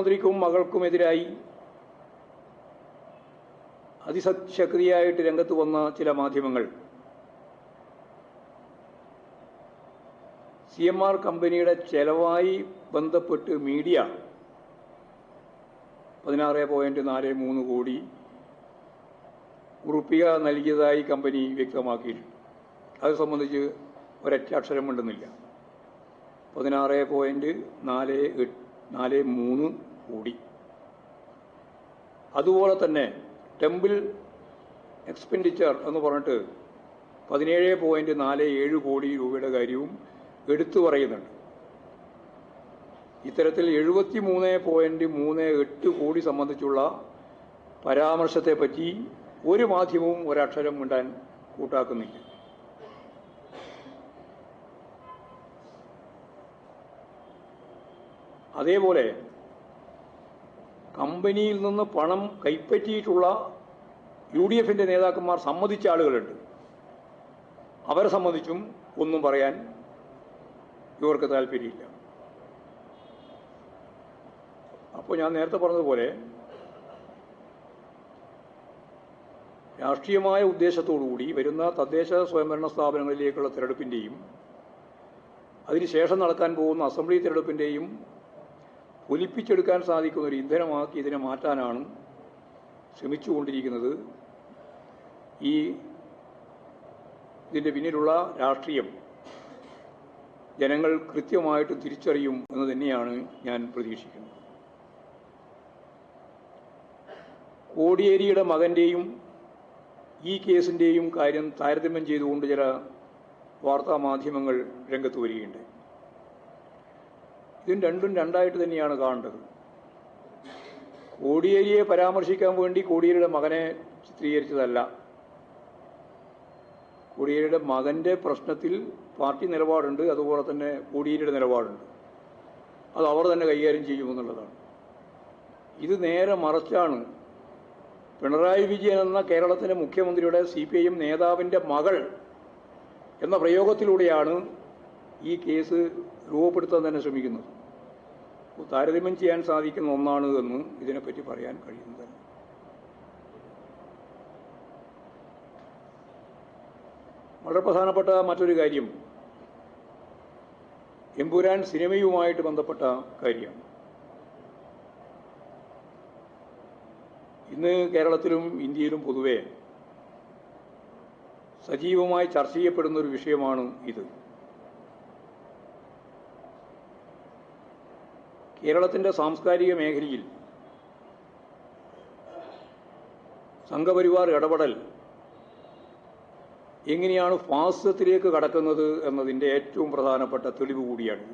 മുഖ്യമന്ത്രിക്കും മകൾക്കുമെതിരായി അതിശക്തിയായിട്ട് രംഗത്ത് വന്ന ചില മാധ്യമങ്ങൾ. സി എം ആർ കമ്പനിയുടെ ചെലവായി ബന്ധപ്പെട്ട് മീഡിയ പതിനാറ് പോയിന്റ് നാല് മൂന്ന് കോടി ഉറുപ്പിക നൽകിയതായി കമ്പനി വ്യക്തമാക്കിയിട്ടുണ്ട്. അത് സംബന്ധിച്ച് ഒരൊറ്റ അക്ഷരം മിണ്ടുന്നില്ല പതിനാറ് പോയിന്റ് നാല് നാല് മൂന്ന് കോടി. അതുപോലെ തന്നെ ടെമ്പിൾ എക്സ്പെൻഡിച്ചർ എന്ന് പറഞ്ഞിട്ട് പതിനേഴ് പോയിന്റ് നാല് ഏഴ് കോടി രൂപയുടെ കാര്യവും എടുത്തു പറയുന്നുണ്ട്. ഇത്തരത്തിൽ എഴുപത്തി മൂന്ന് പോയിന്റ് മൂന്ന് എട്ട് കോടി സംബന്ധിച്ചുള്ള പരാമർശത്തെ പറ്റി ഒരു മാധ്യമവും ഒരക്ഷരം മിണ്ടാൻ കൂട്ടാക്കുന്നില്ല. അതേപോലെ കമ്പനിയിൽ നിന്ന് പണം കൈപ്പറ്റിയിട്ടുള്ള യു ഡി എഫിന്റെ നേതാക്കന്മാർ സമ്മതിച്ച ആളുകളുണ്ട്. അവരെ സംബന്ധിച്ചും ഒന്നും പറയാൻ ഇവർക്ക് താല്പര്യമില്ല. അപ്പോൾ ഞാൻ നേരത്തെ പറഞ്ഞതുപോലെ രാഷ്ട്രീയമായ ഉദ്ദേശത്തോടുകൂടി വരുന്ന തദ്ദേശ സ്വയംഭരണ സ്ഥാപനങ്ങളിലേക്കുള്ള തിരഞ്ഞെടുപ്പിന്റെയും അതിനുശേഷം നടക്കാൻ പോകുന്ന അസംബ്ലി തിരഞ്ഞെടുപ്പിന്റെയും ഒലിപ്പിച്ചെടുക്കാൻ സാധിക്കുന്ന ഒരു ഇന്ധനമാക്കി ഇതിനെ മാറ്റാനാണ് ശ്രമിച്ചുകൊണ്ടിരിക്കുന്നത്. ഈ ഇതിന്റെ പിന്നിലുള്ള രാഷ്ട്രീയം ജനങ്ങൾ കൃത്യമായിട്ട് തിരിച്ചറിയും എന്ന് തന്നെയാണ് ഞാൻ പ്രതീക്ഷിക്കുന്നത്. കോടിയേരിയുടെ മകന്റെയും ഈ കേസിന്റെയും കാര്യം താരതമ്യം ചെയ്തുകൊണ്ട് ചില വാർത്താമാധ്യമങ്ങൾ രംഗത്ത് വരികയുണ്ട് ഇതിന് രണ്ടും രണ്ടായിട്ട് തന്നെയാണ് കാണേണ്ടത്. കോടിയേരിയെ പരാമർശിക്കാൻ വേണ്ടി കോടിയേരിയുടെ മകനെ ചിത്രീകരിച്ചതല്ല. കോടിയേരിയുടെ മകന്റെ പ്രശ്നത്തിൽ പാർട്ടി നിലപാടുണ്ട് അതുപോലെ തന്നെ കോടിയേരിയുടെ നിലപാടുണ്ട്. അത് അവർ തന്നെ കൈകാര്യം ചെയ്യുമെന്നുള്ളതാണ് ഇത് നേരെ മറച്ചാണ് പിണറായി വിജയൻ എന്ന കേരളത്തിലെ മുഖ്യമന്ത്രിയുടെ സി പി ഐ എം നേതാവിന്റെ മകൾ എന്ന പ്രയോഗത്തിലൂടെയാണ് ഈ കേസ് രൂപപ്പെടുത്താൻ തന്നെ ശ്രമിക്കുന്നത്. താരതമ്യം ചെയ്യാൻ സാധിക്കുന്ന ഒന്നാണ് എന്ന് ഇതിനെപ്പറ്റി പറയാൻ കഴിയുന്നത്. വളരെ പ്രധാനപ്പെട്ട മറ്റൊരു കാര്യം. എമ്പുരാൻ സിനിമയുമായിട്ട് ബന്ധപ്പെട്ട കാര്യം. ഇന്ന് കേരളത്തിലും ഇന്ത്യയിലും പൊതുവെ സജീവമായി ചർച്ച ചെയ്യപ്പെടുന്ന ഒരു വിഷയമാണ് ഇത്. കേരളത്തിന്റെ സാംസ്കാരിക മേഖലയിൽ സംഘപരിവാർ ഇടപെടൽ എങ്ങനെയാണ് ഫാസിസത്തിലേക്ക് കടക്കുന്നത് എന്നതിന്റെ ഏറ്റവും പ്രധാനപ്പെട്ട തെളിവ് കൂടിയാണ്.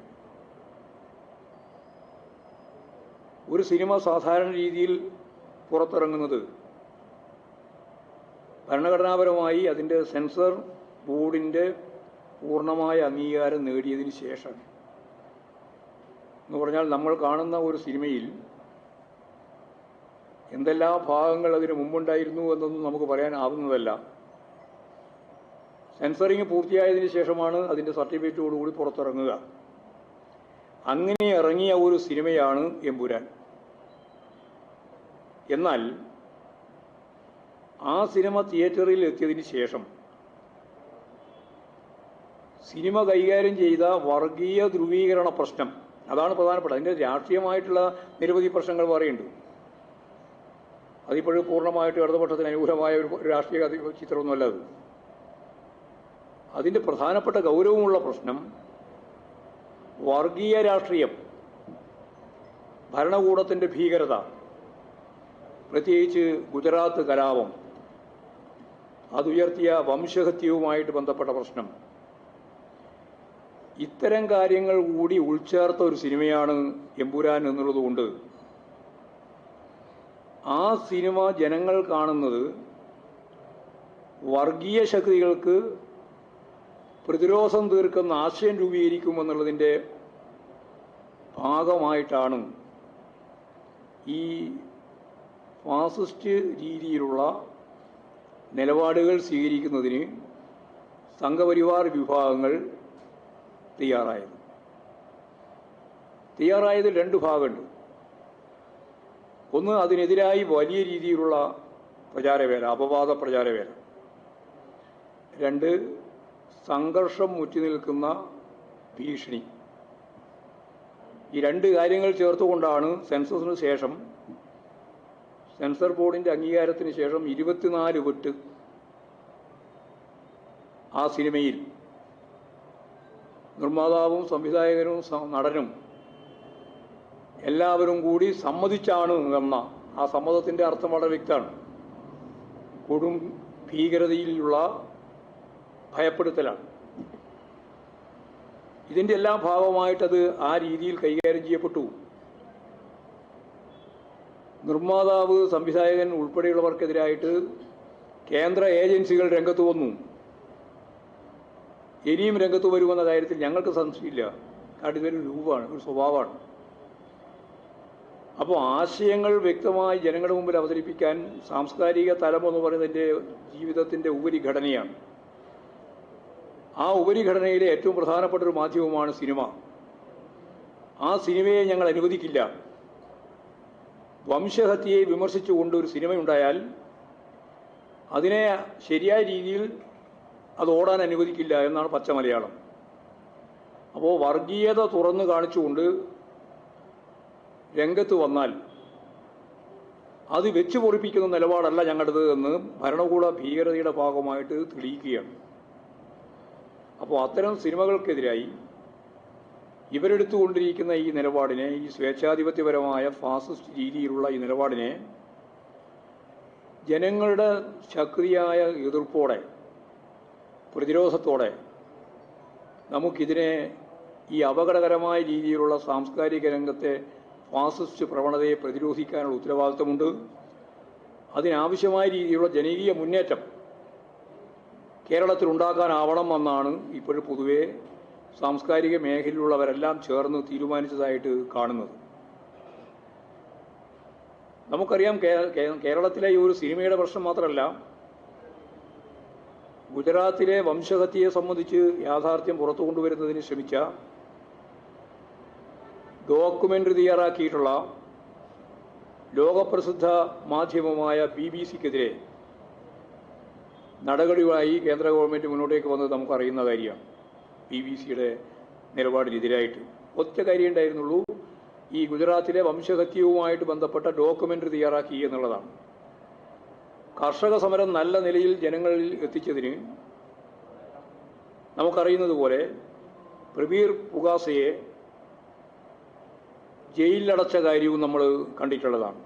ഒരു സിനിമ സാധാരണ രീതിയിൽ പുറത്തിറങ്ങുന്നത് ഭരണഘടനാപരമായി അതിന്റെ സെൻസർ ബോർഡിന്റെ പൂർണമായ അംഗീകാരം നേടിയതിന് ശേഷം എന്ന് പറഞ്ഞാൽ നമ്മൾ കാണുന്ന ഒരു സിനിമയിൽ എന്തെല്ലാം ഭാഗങ്ങൾ അതിന് മുമ്പുണ്ടായിരുന്നു എന്നൊന്നും നമുക്ക് പറയാനാവുന്നതല്ല. സെൻസറിങ് പൂർത്തിയായതിന് ശേഷമാണ് അതിന്റെ സർട്ടിഫിക്കറ്റോടുകൂടി പുറത്തിറങ്ങുക. അങ്ങനെ ഇറങ്ങിയ ഒരു സിനിമയാണ് എമ്പുരാൻ. എന്നാൽ ആ സിനിമ തിയേറ്ററിൽ എത്തിയതിന് ശേഷം സിനിമ കൈകാര്യം ചെയ്ത വർഗീയ ധ്രുവീകരണ പ്രശ്നം അതാണ് പ്രധാനപ്പെട്ട അതിന്റെ രാഷ്ട്രീയമായിട്ടുള്ള നിരവധി പ്രശ്നങ്ങൾ പറയുന്നുണ്ട്. അതിപ്പോഴും പൂർണമായിട്ട് ഇടതുപക്ഷത്തിന് അനുകൂലമായ ഒരു രാഷ്ട്രീയ ചിത്രമൊന്നുമല്ല അത്. അതിന്റെ പ്രധാനപ്പെട്ട ഗൗരവമുള്ള പ്രശ്നം വർഗീയ രാഷ്ട്രീയം ഭരണകൂടത്തിന്റെ ഭീകരത പ്രത്യേകിച്ച് ഗുജറാത്ത് കലാപം അതുയർത്തിയ വംശഹത്യവുമായിട്ട് ബന്ധപ്പെട്ട പ്രശ്നം. ഇത്തരം കാര്യങ്ങൾ കൂടി ഉൾച്ചേർത്ത ഒരു സിനിമയാണ് എമ്പുരാൻ എന്നുള്ളതുകൊണ്ട് ആ സിനിമ ജനങ്ങൾ കാണുന്നത് വർഗീയ ശക്തികൾക്ക് പ്രതിരോധം തീർക്കുന്ന ആശയം രൂപീകരിക്കുമെന്നുള്ളതിന്റെ ഭാഗമായിട്ടാണ് ഈ ഫാസിസ്റ്റ് രീതിയിലുള്ള നിലപാടുകൾ സ്വീകരിക്കുന്നതിന് സംഘപരിവാർ വിഭാഗങ്ങൾ തയ്യാറായത്. തയ്യാറായതിൽ രണ്ട് ഭാഗമുണ്ട്. ഒന്ന് അതിനെതിരായി വലിയ രീതിയിലുള്ള പ്രചാരവേല അപവാദ പ്രചാരവേല. രണ്ട് സംഘർഷം മുറ്റി നിൽക്കുന്ന ഭീഷണി. ഈ രണ്ട് കാര്യങ്ങൾ ചേർത്തുകൊണ്ടാണ് സെൻസസിന് ശേഷം സെൻസർ ബോർഡിന്റെ അംഗീകാരത്തിന് ശേഷം ഇരുപത്തിനാല് വെട്ട് ആ സിനിമയിൽ നിർമ്മാതാവും സംവിധായകനും നടനും എല്ലാവരും കൂടി സമ്മതിച്ചാണ് എന്ന ആ സമ്മതത്തിന്റെ അർത്ഥം വളരെ വ്യക്തമാണ്. കൊടും ഭീകരതയിലുള്ള ഭയപ്പെടുത്തലാണ്. ഇതിന്റെ എല്ലാം ഭാഗമായിട്ടത് ആ രീതിയിൽ കൈകാര്യം ചെയ്യപ്പെട്ടു. നിർമ്മാതാവ് സംവിധായകൻ ഉൾപ്പെടെയുള്ളവർക്കെതിരായിട്ട് കേന്ദ്ര ഏജൻസികൾ രംഗത്ത് വന്നു. ഇനിയും രംഗത്ത് വരുമെന്ന കാര്യത്തിൽ ഞങ്ങൾക്ക് സംശയമില്ല. കാരണം ഇതൊരു രൂപമാണ് ഒരു സ്വഭാവമാണ്. അപ്പോൾ ആശയങ്ങൾ വ്യക്തമായി ജനങ്ങളുടെ മുമ്പിൽ അവതരിപ്പിക്കാൻ സാംസ്കാരിക തലം എന്ന് പറയുന്നതിന്റെ ജീവിതത്തിന്റെ ഉപരിഘടനയാണ്. ആ ഉപരിഘടനയിലെ ഏറ്റവും പ്രധാനപ്പെട്ട ഒരു മാധ്യമമാണ് സിനിമ. ആ സിനിമയെ ഞങ്ങൾ അനുവദിക്കില്ല. വംശഹത്യയെ വിമർശിച്ചുകൊണ്ട് ഒരു സിനിമയുണ്ടായാൽ അതിനെ ശരിയായ രീതിയിൽ അത് ഓടാൻ അനുവദിക്കില്ല എന്നാണ് പച്ച മലയാളം. അപ്പോൾ വർഗീയത തുറന്നു കാണിച്ചുകൊണ്ട് രംഗത്ത് വന്നാൽ അത് വെച്ചു പൊറിപ്പിക്കുന്ന നിലപാടല്ല ഞങ്ങളുടെ എന്ന് ഭരണകൂട ഭീകരതയുടെ ഭാഗമായിട്ട് തെളിയിക്കുകയാണ്. അപ്പോൾ അത്തരം സിനിമകൾക്കെതിരായി ഇവരെടുത്തുകൊണ്ടിരിക്കുന്ന ഈ നിലപാടിനെ ഈ സ്വേച്ഛാധിപത്യപരമായ ഫാസിസ്റ്റ് രീതിയിലുള്ള ഈ നിലപാടിനെ ജനങ്ങളുടെ ശക്തിയായ എതിർപ്പോടെ പ്രതിരോധത്തോടെ നമുക്കിതിനെ ഈ അപകടകരമായ രീതിയിലുള്ള സാംസ്കാരിക രംഗത്തെ ഫാസിസ്റ്റ് പ്രവണതയെ പ്രതിരോധിക്കാനുള്ള ഉത്തരവാദിത്തമുണ്ട്. അതിനാവശ്യമായ രീതിയിലുള്ള ജനകീയ മുന്നേറ്റം കേരളത്തിൽ ഉണ്ടാക്കാനാവണം എന്നാണ് ഇപ്പോഴും പൊതുവെ സാംസ്കാരിക മേഖലയിലുള്ളവരെല്ലാം ചേർന്ന് തീരുമാനിച്ചതായിട്ട് കാണുന്നത്. നമുക്കറിയാം കേരളത്തിലെ ഈ ഒരു സിനിമയുടെ പ്രശ്നം മാത്രമല്ല ഗുജറാത്തിലെ വംശഹത്യയെ സംബന്ധിച്ച് യാഥാർത്ഥ്യം പുറത്തു കൊണ്ടുവരുന്നതിന് ശ്രമിച്ച ഡോക്യുമെന്ററി തയ്യാറാക്കിയിട്ടുള്ള ലോകപ്രസിദ്ധ മാധ്യമമായ ബി ബി സിക്കെതിരെ നടപടിയുമായി കേന്ദ്ര ഗവൺമെന്റ് മുന്നോട്ടേക്ക് വന്നത് നമുക്കറിയുന്ന കാര്യമാണ്. ബി ബി സിയുടെ നിലപാടിനെതിരായിട്ട് ഒറ്റ കാര്യം ഉണ്ടായിരുന്നുള്ളൂ. ഈ ഗുജറാത്തിലെ വംശഹത്യവുമായിട്ട് ബന്ധപ്പെട്ട ഡോക്യുമെന്ററി തയ്യാറാക്കി എന്നുള്ളതാണ്. കർഷക സമരം നല്ല നിലയിൽ ജനങ്ങളിൽ എത്തിച്ചതിന് നമുക്കറിയുന്നത് പോലെ പ്രബീർ പുഗാസയെ ജയിലിലടച്ച കാര്യവും നമ്മൾ കണ്ടിട്ടുള്ളതാണ്.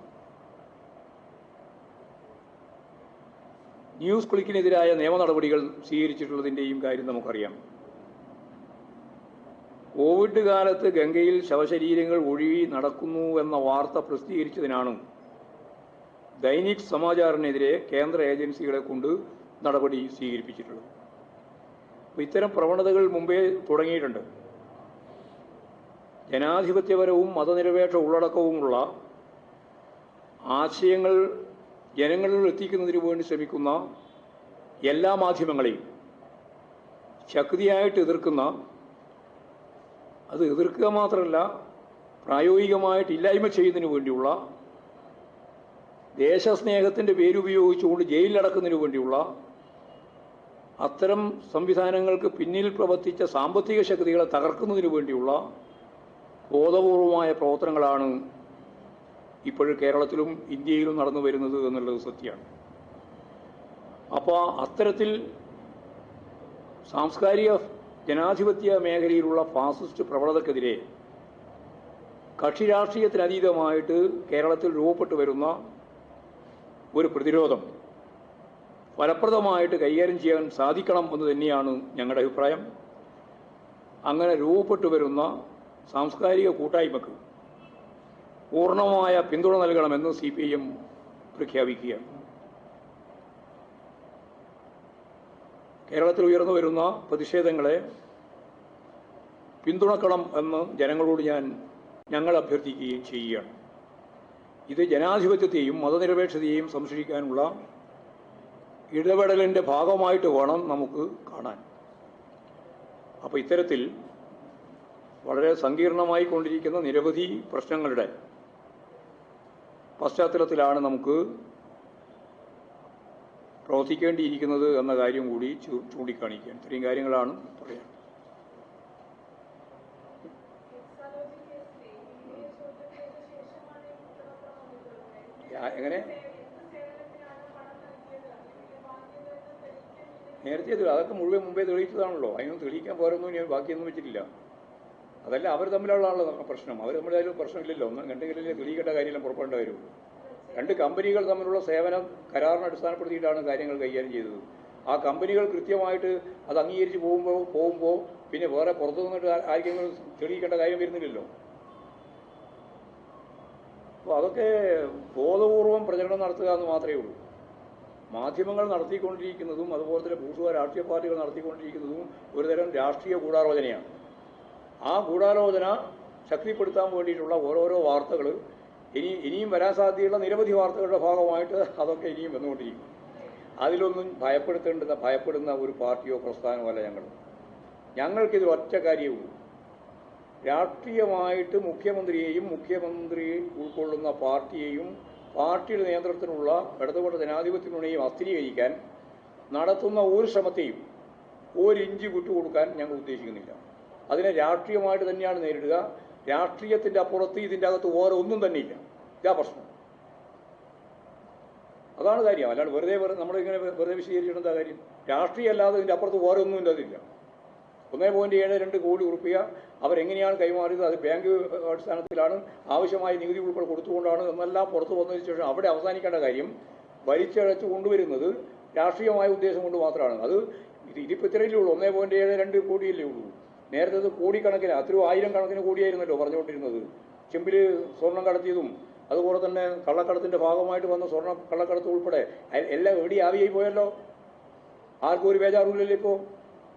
ന്യൂസ് ക്ലിക്കിനെതിരായ നിയമ നടപടികൾ സ്വീകരിച്ചിട്ടുള്ളതിന്റെയും കാര്യം നമുക്കറിയാം. കോവിഡ് കാലത്ത് ഗംഗയിൽ ശവശരീരങ്ങൾ ഒഴുകി നടക്കുന്നു എന്ന വാർത്ത പ്രസിദ്ധീകരിച്ചതിനാണ് ദൈനിക് സമാചാറിനെതിരെ കേന്ദ്ര ഏജൻസികളെ കൊണ്ട് നടപടി സ്വീകരിപ്പിച്ചിട്ടുള്ളത്. അപ്പോൾ ഇത്തരം പ്രവണതകൾ മുമ്പേ തുടങ്ങിയിട്ടുണ്ട്. ജനാധിപത്യപരവും മതനിരപേക്ഷ ഉള്ളടക്കവുമുള്ള ആശയങ്ങൾ ജനങ്ങളിൽ എത്തിക്കുന്നതിന് വേണ്ടി ശ്രമിക്കുന്ന എല്ലാ മാധ്യമങ്ങളെയും ശക്തിയായിട്ട് എതിർക്കുന്ന അത് എതിർക്കുക മാത്രമല്ല പ്രായോഗികമായിട്ട് ഇല്ലായ്മ ചെയ്യുന്നതിന് വേണ്ടിയുള്ള ദേശസ്നേഹത്തിന്റെ പേരുപയോഗിച്ചുകൊണ്ട് ജയിലിലടക്കുന്നതിന് വേണ്ടിയുള്ള അത്തരം സംവിധാനങ്ങൾക്ക് പിന്നിൽ പ്രവർത്തിച്ച സാമ്പത്തിക ശക്തികളെ തകർക്കുന്നതിന് വേണ്ടിയുള്ള ബോധപൂർവമായ പ്രവർത്തനങ്ങളാണ് ഇപ്പോഴും കേരളത്തിലും ഇന്ത്യയിലും നടന്നു വരുന്നത് എന്നുള്ളത് സത്യമാണ്. അപ്പോൾ അത്തരത്തിൽ സാംസ്കാരിക ജനാധിപത്യ മേഖലയിലുള്ള ഫാസിസ്റ്റ് പ്രവണതക്കെതിരെ കക്ഷി രാഷ്ട്രീയത്തിനതീതമായിട്ട് കേരളത്തിൽ രൂപപ്പെട്ടു വരുന്ന ഒരു പ്രതിരോധം. ഫലപ്രദമായിട്ട് കൈകാര്യം ചെയ്യാൻ സാധിക്കണം എന്ന് തന്നെയാണ് ഞങ്ങളുടെ അഭിപ്രായം. അങ്ങനെ രൂപപ്പെട്ടു വരുന്ന സാംസ്കാരിക കൂട്ടായ്മക്ക് പൂർണമായ പിന്തുണ നൽകണമെന്ന് സി പി ഐ എം പ്രഖ്യാപിക്കുകയാണ്. കേരളത്തിൽ ഉയർന്നു വരുന്ന പ്രതിഷേധങ്ങളെ പിന്തുണക്കണം എന്ന് ജനങ്ങളോട് ഞാൻ ഞങ്ങൾ അഭ്യർത്ഥിക്കുകയും ചെയ്യുകയാണ്. ഇത് ജനാധിപത്യത്തെയും മതനിരപേക്ഷതയെയും സംരക്ഷിക്കാനുള്ള ഇടപെടലിന്റെ ഭാഗമായിട്ട് വേണം നമുക്ക് കാണാൻ. അപ്പോൾ ഇത്തരത്തിൽ വളരെ സങ്കീർണമായി കൊണ്ടിരിക്കുന്ന നിരവധി പ്രശ്നങ്ങളുടെ പശ്ചാത്തലത്തിലാണ് നമുക്ക് പ്രവർത്തിക്കേണ്ടിയിരിക്കുന്നത് എന്ന കാര്യം കൂടി ചൂ- ചൂണ്ടിക്കാണിക്കാൻ. ഇത്രയും കാര്യങ്ങളാണ് പറയാൻ. എങ്ങനെ? നേരത്തെ അതൊക്കെ മുഴുവൻ മുമ്പേ തെളിയിച്ചതാണല്ലോ. അതിനൊന്നും തെളിയിക്കാൻ പോരൊന്നും ഞാൻ ബാക്കിയൊന്നും വെച്ചിട്ടില്ല. അതല്ല അവർ തമ്മിലുള്ള പ്രശ്നം. അവർ തമ്മിലായാലും പ്രശ്നമില്ലല്ലോ. ഒന്നും കണ്ടെങ്കിലല്ലേ തെളിയിക്കേണ്ട കാര്യമെല്ലാം പുറപ്പെടേണ്ട വരുള്ളൂ രണ്ട് കമ്പനികൾ തമ്മിലുള്ള സേവനം കരാറിനെ അടിസ്ഥാനപ്പെടുത്തിയിട്ടാണ് കാര്യങ്ങൾ കൈകാര്യം ചെയ്തത്. ആ കമ്പനികൾ കൃത്യമായിട്ട് അത് അംഗീകരിച്ച് പോകുമ്പോൾ പോകുമ്പോൾ പിന്നെ വേറെ പുറത്തു നിന്നിട്ട് ആർക്കെങ്കിലും തെളിയിക്കേണ്ട കാര്യം വരുന്നില്ലല്ലോ. അപ്പോൾ അതൊക്കെ ബോധപൂർവം പ്രചരണം നടത്തുക എന്ന് മാത്രമേ ഉള്ളൂ. മാധ്യമങ്ങൾ നടത്തിക്കൊണ്ടിരിക്കുന്നതും അതുപോലെ തന്നെ ഭൂഷുവ രാഷ്ട്രീയ പാർട്ടികൾ നടത്തിക്കൊണ്ടിരിക്കുന്നതും ഒരുതരം രാഷ്ട്രീയ ഗൂഢാലോചനയാണ്. ആ ഗൂഢാലോചന ശക്തിപ്പെടുത്താൻ വേണ്ടിയിട്ടുള്ള ഓരോരോ വാർത്തകൾ ഇനി ഇനിയും വരാൻ സാധ്യതയുള്ള നിരവധി വാർത്തകളുടെ ഭാഗമായിട്ട് അതൊക്കെ ഇനിയും വന്നുകൊണ്ടിരിക്കും. അതിലൊന്നും ഭയപ്പെടുത്തേണ്ടുന്ന ഭയപ്പെടുന്ന ഒരു പാർട്ടിയോ പ്രസ്ഥാനമോ അല്ല ഞങ്ങൾ. ഞങ്ങൾക്കിത് ഒറ്റ കാര്യവുള്ളൂ രാഷ്ട്രീയമായിട്ട് മുഖ്യമന്ത്രിയെയും മുഖ്യമന്ത്രി ഉൾക്കൊള്ളുന്ന പാർട്ടിയെയും പാർട്ടിയുടെ നിയന്ത്രണത്തിനുള്ള ഇടതുപക്ഷ ജനാധിപത്യ അസ്ഥിരീകരിക്കാൻ നടത്തുന്ന ഒരു ശ്രമത്തെയും ഒരിഞ്ച് വിട്ടുകൊടുക്കാൻ ഞങ്ങൾ ഉദ്ദേശിക്കുന്നില്ല. അതിനെ രാഷ്ട്രീയമായിട്ട് തന്നെയാണ് നേരിടുക. രാഷ്ട്രീയത്തിന്റെ അപ്പുറത്ത് ഇതിന്റെ അകത്ത് വേറെ ഒന്നും തന്നെയില്ല. ഇതാ പ്രശ്നം. അതാണ് കാര്യം. അല്ലാണ്ട് വെറുതെ വെറുതെ നമ്മളിങ്ങനെ വെറുതെ വിശദീകരിച്ചിട്ട് കാര്യം? രാഷ്ട്രീയം അല്ലാതെ ഇതിന്റെ അപ്പുറത്ത് വേറെ ഒന്നും ഇതില്ല ഒന്നേ പോയിന്റ് ഏഴ് രണ്ട് കോടി ഉറുപ്പിക അവരെങ്ങനെയാണ് കൈമാറിയത്? അത് ബാങ്ക് അടിസ്ഥാനത്തിലാണ് ആവശ്യമായ നികുതി ഉൾപ്പെടെ കൊടുത്തുകൊണ്ടാണ് എന്നെല്ലാം പുറത്തു വന്നതിന് ശേഷം അവിടെ അവസാനിക്കേണ്ട കാര്യം വലിച്ചഴച്ച് കൊണ്ടുവരുന്നത് രാഷ്ട്രീയമായ ഉദ്ദേശം കൊണ്ട് മാത്രമാണ്. അത് ഇത് ഇതിപ്പോൾ ഇത്രയല്ലേ ഉള്ളൂ. ഒന്നേ പോയിന്റ് ഏഴ് രണ്ട് കോടിയല്ലേ ഉള്ളൂ. നേരത്തെ അത് കോടിക്കണക്കിന് അത്രയോ ആയിരം കണക്കിന് കോടിയായിരുന്നല്ലോ പറഞ്ഞുകൊണ്ടിരുന്നത്. ചെമ്പിൽ സ്വർണം കടത്തിയതും അതുപോലെ തന്നെ കള്ളക്കടത്തിന്റെ ഭാഗമായിട്ട് വന്ന സ്വർണ കള്ളക്കടത്ത് ഉൾപ്പെടെ എല്ലാം എവിടെ ആവിയായി പോയല്ലോ. ആർക്കും ഒരു ബേജാറില്ലല്ലോ ഇപ്പോൾ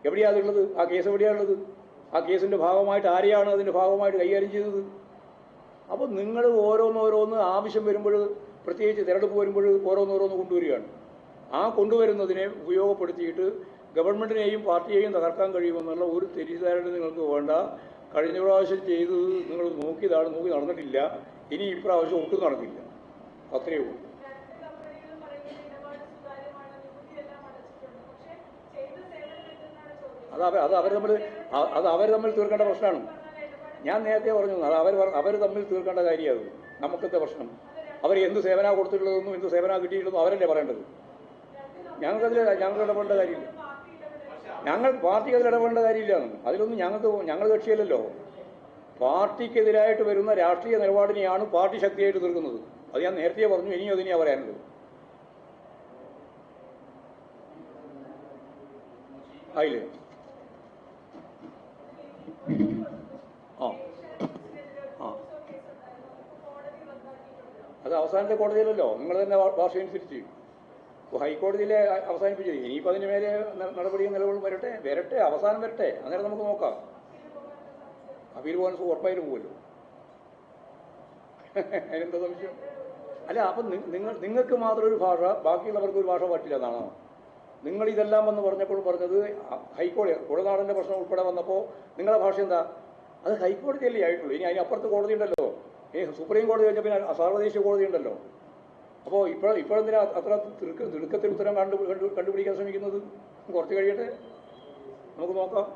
എവിടെയാ അതുള്ളത് ആ കേസ് എവിടെയാണുള്ളത്? ആ കേസിന്റെ ഭാഗമായിട്ട് ആരെയാണ് അതിന്റെ ഭാഗമായിട്ട് കൈകാര്യം ചെയ്തത്? അപ്പോൾ നിങ്ങൾ ഓരോന്നോരോന്ന് ആവശ്യം വരുമ്പോൾ പ്രത്യേകിച്ച് തിരഞ്ഞെടുപ്പ് വരുമ്പോൾ ഓരോന്നോരോന്ന് കൊണ്ടുവരികയാണ്. ആ കൊണ്ടുവരുന്നതിനെ ഉപയോഗപ്പെടുത്തിയിട്ട് ഗവൺമെന്റിനെയും പാർട്ടിയെയും തകർക്കാൻ കഴിയുമെന്നുള്ള ഒരു തെറ്റിദ്ധാരണ നിങ്ങൾക്ക് വേണ്ട. കഴിഞ്ഞ പ്രാവശ്യം ചെയ്തത് നിങ്ങൾ നോക്കിയതാണ് നോക്കി നടന്നിട്ടില്ല. ഇനി ഇപ്രാവശ്യം ഒട്ടും നടക്കില്ല. അത്രയേ ഉള്ളൂ. അത് അവർ അത് അവർ തമ്മിൽ അത് അവർ തമ്മിൽ തീർക്കേണ്ട പ്രശ്നമാണ് ഞാൻ നേരത്തെ പറഞ്ഞു അത് അവർ അവർ തമ്മിൽ തീർക്കേണ്ട കാര്യമാണ് നമുക്കത്തെ പ്രശ്നം. അവർ എന്ത് സേവന കൊടുത്തിട്ടുള്ളതെന്നും എന്ത് സേവന കിട്ടിയിട്ടുള്ളതും അവരല്ലേ പറയേണ്ടത്. ഞങ്ങൾക്കതിൽ ഞങ്ങൾക്ക് ഇടപെടേണ്ട കാര്യമില്ല. ഞങ്ങൾ പാർട്ടിക്ക് അതിൽ ഇടപെടേണ്ട കാര്യമില്ല. അതിലൊന്നും ഞങ്ങൾക്ക് ഞങ്ങൾ കക്ഷിയല്ലല്ലോ. പാർട്ടിക്കെതിരായിട്ട് വരുന്ന രാഷ്ട്രീയ നിലപാടിനെയാണ് പാർട്ടി ശക്തിയായിട്ട് തീർക്കുന്നത്. അത് ഞാൻ നേരത്തെ പറഞ്ഞു ഇനിയും അതിനെയാണ് പറയാനുള്ളത്. ആയില്ലേ? അത് അവസാനത്തെ കോടതിയിലല്ലോ. നിങ്ങൾ തന്നെ ഭാഷ അനുസരിച്ച്. ഹൈക്കോടതിയിലെ അവസാനിപ്പിച്ചു. ഇനിയിപ്പോൾ അതിന് മേലെ നടപടിയും നിലവിൽ വരട്ടെ? വരട്ടെ. അവസാനം വരട്ടെ. അന്നേരം നമുക്ക് നോക്കാം. അപ്പീൽ പോകാൻ ഉറപ്പായിട്ട് പോകുമല്ലോ അതിനെന്താ സംശയം? അല്ല അപ്പം നിങ്ങൾ നിങ്ങൾക്ക് മാത്രം ഒരു ഭാഷ ബാക്കിയുള്ളവർക്ക് ഒരു ഭാഷ പറ്റില്ല എന്നാണോ? നിങ്ങൾ ഇതെല്ലാം വന്ന് പറഞ്ഞപ്പോൾ പറഞ്ഞത് ഹൈക്കോടതി കുഴനാടന്റെ പ്രശ്നം ഉൾപ്പെടെ വന്നപ്പോൾ നിങ്ങളുടെ ഭാഷ എന്താ? അത് ഹൈക്കോടതിയല്ലേ ആയിട്ടുള്ളൂ. ഇനി അതിനപ്പുറത്ത് കോടതി ഉണ്ടല്ലോ. ഈ സുപ്രീം കോടതി കഴിഞ്ഞ പിന്നെ സാർവദേശീയ കോടതി ഉണ്ടല്ലോ. അപ്പോൾ ഇപ്പോൾ ഇപ്പോഴെന്തിനാ അത്ര തിടുക്ക തിടുക്കത്തിൽ ഉത്തരം കണ്ടു- കണ്ടുപിടിക്കാൻ ശ്രമിക്കുന്നത്? കുറച്ച് കഴിയട്ടെ. നമുക്ക് നോക്കാം.